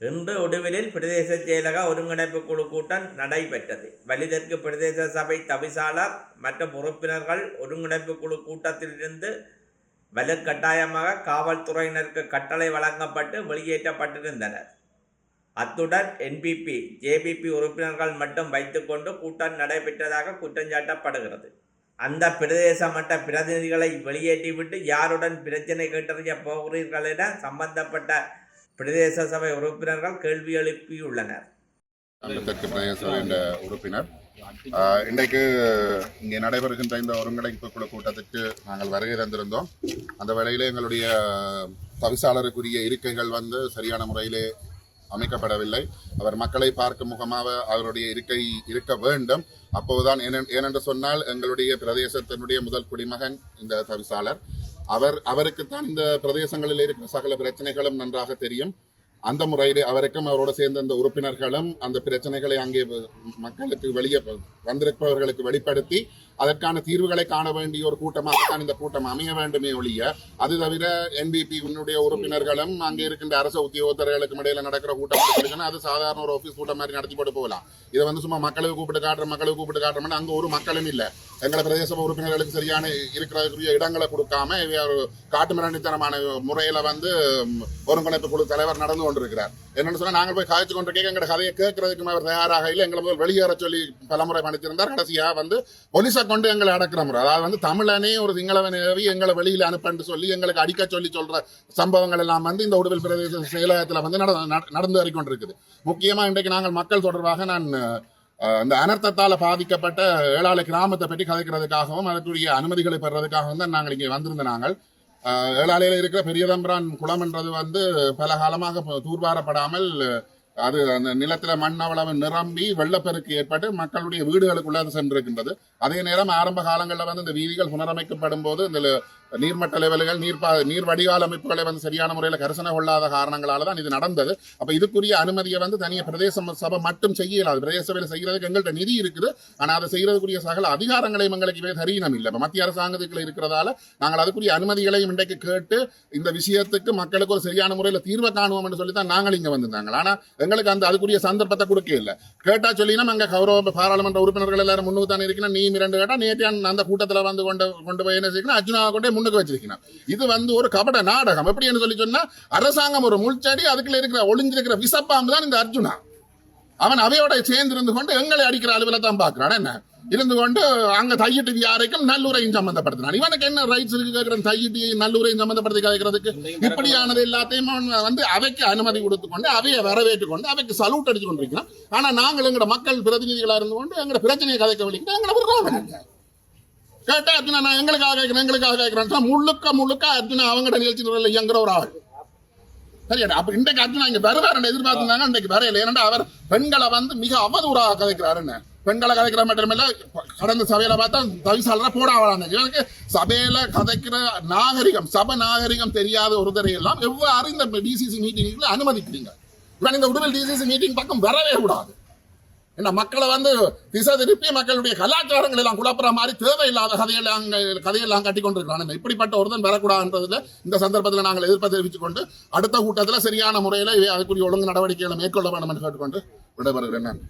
இன்று உடுவிலில் பிரதேச செயலக ஒருங்கிணைப்பு குழு கூட்டம் நடைபெற்றது. வலிதற்கு பிரதேச சபை தவிசாளர் மற்றும் உறுப்பினர்கள் ஒருங்கிணைப்பு குழு கூட்டத்திலிருந்து வலுக்கட்டாயமாக காவல்துறையினருக்கு கட்டளை வழங்கப்பட்டு வெளியேற்றப்பட்டிருந்தனர். அத்துடன் என்பிபி ஜேபிபி உறுப்பினர்கள் மட்டும் வைத்துக்கொண்டு கூட்டம் நடைபெற்றதாக குற்றஞ்சாட்டப்படுகிறது. அந்த பிரதேச மட்ட பிரதிநிதிகளை வெளியேற்றிவிட்டு யாருடன் பிரச்சனை கேட்டறிய போகிறீர்கள் என சம்பந்தப்பட்ட பிரதேச சபை உறுப்பினர்கள் கேள்வி எழுப்பியுள்ளனர். தெற்கு பிரதேச என்ற உறுப்பினர். ஆஹ், இன்றைக்கு இங்கே நடைபெறுகின்ற இந்த ஒருங்கிணைப்பு குழு கூட்டத்திற்கு நாங்கள் வருகை தந்திருந்தோம். அந்த வேளையில் எங்களுடைய தவிசாளருக்குரிய இருக்கைகள் வந்து சரியான முறையிலே அமைக்கப்படவில்லை. அவர் மக்களை பார்க்கும் முகமாக அவருடைய இருக்கை இருக்க வேண்டும். அப்போதுதான் ஏனென்று சொன்னால் எங்களுடைய பிரதேசத்தினுடைய முதல் குடிமகன் இந்த தவிசாளர். அவர் அவருக்குத்தான் இந்த பிரதேசங்களில் இருக்கிற சகல பிரச்சனைகளும் நன்றாக தெரியும். அந்த முறையிலே அவருக்கும் அவரோட சேர்ந்த அந்த உறுப்பினர்களும் அந்த பிரச்சனைகளை அங்கே மக்களுக்கு வெளியே வந்திருப்பவர்களுக்கு வெளிப்படுத்தி அதற்கான தீர்வுகளை காண வேண்டிய ஒரு கூட்டமாகத்தான் இந்த கூட்டம் அமைய வேண்டுமே ஒழிய அது தவிர என்பிபி உன்னுடைய உறுப்பினர்களும் அங்கே இருக்கின்ற அரசு உத்தியோகத்தர்களுக்கும் இடையில நடக்கிற கூட்டம் அது சாதாரண ஒரு ஆபீஸ் கூட்டம் மாதிரி நடத்தி போட்டு போகலாம். இதை வந்து சும்மா மக்களுக்கு கூப்பிட்டு காட்டுற மக்களுக்கு கூப்பிட்டு காட்டுறோம்னா அங்க ஒரு மக்களும் இல்ல. எங்களை பிரதேச உறுப்பினர்களுக்கு சரியான இருக்கிறதுக்குரிய இடங்களை கொடுக்காம ஒரு காட்டு முறையில வந்து ஒருங்கிணைப்பு குழு தலைவர் நடந்து கொண்டிருக்கிறார். என்னன்னு சொன்னா நாங்கள் போய் காய்ச்சி கொண்டு எங்களோட கதையை கேட்கறதுக்கு அவர் தயாராக இல்லை. எங்களை முதல் வெளியேற சொல்லி பலமுறை பணித்திருந்தார் கடைசியா வந்து போலீஸை கொண்டு எங்களை அடக்கிறோம் அதாவது வந்து தமிழனே ஒரு சிங்களவன் எங்களை வெளியில் அனுப்பன்னு சொல்லி எங்களுக்கு அடிக்க சொல்லி சொல்கிற சம்பவங்கள் எல்லாம் வந்து இந்த உடுவில் பிரதேச செயலகத்தில் வந்து நட- நட- நடந்து வரைக்கொண்டிருக்குது முக்கியமாக இன்றைக்கு நாங்கள் மக்கள் தொடர்பாக நான் இந்த அனர்த்தத்தால் பாதிக்கப்பட்ட ஏழாலை கிராமத்தை பற்றி கதைக்கிறதுக்காகவும் அதற்குரிய அனுமதிகளை பெறுறதுக்காகவும் தான் நாங்கள் இங்கே வந்திருந்த நாங்கள். ஏழாலையில் இருக்கிற பெரியதம்பிரான் குளம்ன்றது வந்து பல காலமாக தூர்வாரப்படாமல் அது அந்த நிலத்துல மண் அவ்வளவு நிரம்பி வெள்ளப்பெருக்கு ஏற்பட்டு மக்களுடைய வீடுகளுக்குள்ளாது சென்றிருக்கின்றது. அதே நேரம் ஆரம்ப காலங்களில் வந்து இந்த வீதிகள் புனரமைக்கப்படும் போது இந்த நீர்மட்ட லெவல்கள் நீர் பா நீர் வடிகால் அமைப்புகளை வந்து சரியான முறையில் கரிசனை கொள்ளாத காரணங்களால தான் இது நடந்தது. அப்போ இதுக்குரிய அனுமதியை வந்து தனியாக பிரதேச சபை மட்டும் செய்யலாது. பிரதேச சபையில் செய்கிறதுக்கு எங்கள்கிட்ட நிதி இருக்குது. ஆனால் அதை செய்யறதுக்குரிய சகல அதிகாரங்களையும் எங்களுக்கு இவை தரீனம் இல்லை. இப்போ மத்திய அரசாங்கத்துக்குள்ள இருக்கிறதால நாங்கள் அதுக்குரிய அனுமதிகளையும் இன்றைக்கு கேட்டு இந்த விஷயத்துக்கு மக்களுக்கு ஒரு சரியான முறையில் தீர்வை காணுவோம் என்று சொல்லி தான் நாங்கள் இங்கே வந்திருந்தாங்க. ஆனால் எங்களுக்கு அந்த அதுக்குரிய சந்தர்ப்பத்தை கொடுக்க இல்லை. கேட்டா சொல்லினா அங்கே கௌரவ பாராளுமன்ற உறுப்பினர்கள் எல்லாரும் முன்னுக்கு தானே இருக்கணும். நீ இரண்டு கேட்டால் நேற்று அந்த கூட்டத்தில் வந்து கொண்டு கொண்டு போய் என்ன செய்யணும்? அர்ஜுனாவை கொண்டே முன்னுக்கு வச்சிருக்கிறான். இது வந்து ஒரு கபட நாடகம். எப்படின்னு சொல்லி சொன்னா அரசாங்கம் ஒரு முள்செடி அதுக்குள்ள இருக்கிற ஒளிஞ்சிருக்கிற விசப்பாம்பு தான் இந்த அர்ஜுனா. அவன் அவையோட சேர்ந்து இருந்து கொண்டு எங்களை அடிக்கிற அளவில் தான் பார்க்கிறான். என்ன? இருந்து கொண்டு அங்க தையிட்டு யாருக்கும் நல்லுரையும் சம்பந்தப்படுத்தினான். இவனுக்கு என்ன ரைட்ஸ் இருக்கு கேட்கிற தையிட்டு நல்லுரையும் சம்பந்தப்படுத்தி கேட்கறதுக்கு இப்படியானது எல்லாத்தையும் அவன் வந்து அவைக்கு அனுமதி கொடுத்து கொண்டு அவையை வரவேற்று கொண்டு அவைக்கு சல்யூட் அடிச்சு கொண்டிருக்கிறான். ஆனா நாங்கள் எங்களோட மக்கள் பிரதிநிதிகளா இருந்து கொண்டு எங்களோட பிரச்சனையை கதைக்க வலிக்கிட்டு எங்களை கேட்டா அர்ஜுனா நான் எங்களுக்காக கேட்கிறேன் எங்களுக்காக கேட்கிறேன். முழுக்க முழுக்க அர்ஜுனா அவங்களோட நிகழ்ச்சி நிரல்ல இயங்குற ஒரு ஆள். சரியா அப்ப இன்றைக்கு அர்ஜுனா இங்க வருவார் எதிர்பார்த்திருந்தாங்க இன்றைக்கு வரையில. ஏன்னா அவர் பெண்களை வந்து மிக அவதூறாக கதைக்கிறாருன்னு. பெண்களை கதைக்கிற மட்டும் இல்ல கடந்த சபையில பார்த்தா தவிசாளர போடாவாங்க இவனுக்கு சபையில கதைக்கிற நாகரிகம் சபை நாகரிகம் தெரியாத ஒருத்தரை எல்லாம் எவ்வாறு இந்த டிசிசி மீட்டிங்ல அனுமதிக்கிறீங்க? இவன் இந்த உடல் டிசிசி மீட்டிங் பக்கம் வரவே கூடாது. என்ன மக்களை வந்து திசை திருப்பி மக்களுடைய கலாச்சாரங்கள் எல்லாம் குழப்புற மாதிரி தேவையில்லாத கதையெல்லாம் அங்க- கதையெல்லாம் கட்டி கொண்டிருக்கிறான் இப்படிப்பட்ட ஒருத்தன் வரக்கூடாதுன்றதுல இந்த சந்தர்ப்பத்தில் நாங்கள் எதிர்ப்பு தெரிவித்துக் கொண்டு அடுத்த கூட்டத்தில் சரியான முறையில் அதுக்குரிய ஒழுங்கு நடவடிக்கைகளை மேற்கொள்ள வேண்டும் என்று கேட்டுக்கொண்டு விடைபெறுகிறேன். நான்